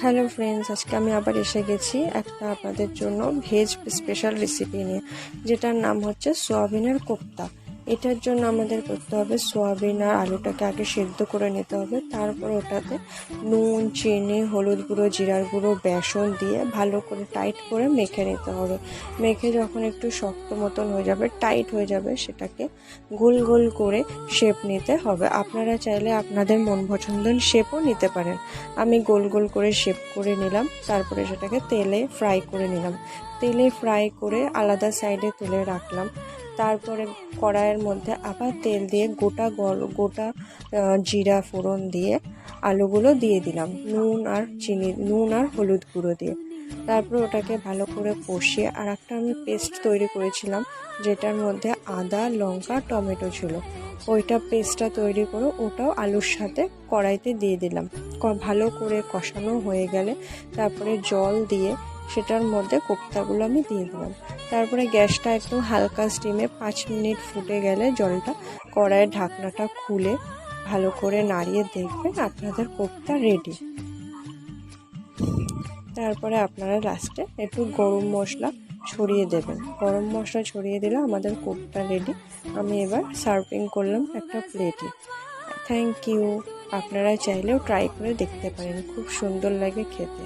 Hello friends আজকে আমি আবার এসে গেছি একটা আপনাদের জন্য ভেজ স্পেশাল রেসিপি নিয়ে, যেটার নাম হচ্ছে সোয়াবিনের কোপ্তা। এটার জন্য আমাদের করতে হবে সোয়াবিন আর আলুটাকে আগে সেদ্ধ করে নিতে হবে। তারপর ওটাতে নুন, চিনি, হলুদ গুঁড়ো, জিরার গুঁড়ো, বেসন দিয়ে ভালো করে টাইট করে মেখে নিতে হবে। মেখে যখন একটু শক্ত মতন হয়ে যাবে, টাইট হয়ে যাবে, সেটাকে গোল গোল করে শেপ নিতে হবে। আপনারা চাইলে আপনাদের মন পছন্দের শেপও নিতে পারেন। আমি গোল গোল করে শেপ করে নিলাম, তারপরে সেটাকে তেলে ফ্রাই করে নিলাম। তেলে ফ্রাই করে আলাদা সাইডে তুলে রাখলাম। তারপরে কড়াইয়ের মধ্যে আবার তেল দিয়ে গোটা গোটা জিরা ফোড়ন দিয়ে আলুগুলো দিয়ে দিলাম। নুন আর চিনি, নুন আর হলুদ গুঁড়ো দিয়ে। তারপর ওটাকে ভালো করে কষিয়ে আর একটা আমি পেস্ট তৈরি করেছিলাম, যেটার মধ্যে আদা, লঙ্কা, টমেটো ছিল। ওইটা পেস্টটা তৈরি করে ওটাও আলুর সাথে কড়াইতে দিয়ে দিলাম। ভালো করে কষানো হয়ে গেলে তারপরে জল দিয়ে সেটার মধ্যে কোপ্তাগুলো আমি দিয়ে দিলাম। তারপরে গ্যাসটা একটু হালকা স্টিমে পাঁচ মিনিট ফুটে গেলে জলটা কড়াইয়ের ঢাকনাটা খুলে ভালো করে নাড়িয়ে দেখবেন আপনাদের কোপ্তা রেডি তারপরে আপনারা লাস্টে একটু গরম মশলা ছড়িয়ে দেবেন। গরম মশলা ছড়িয়ে দিলে আমাদের কোপ্তা রেডি আমি এবার সার্ভিং করলাম একটা প্লেটে থ্যাংক ইউ আপনারা চাইলেও ট্রাই করে দেখতে পারেন। খুব সুন্দর লাগে খেতে।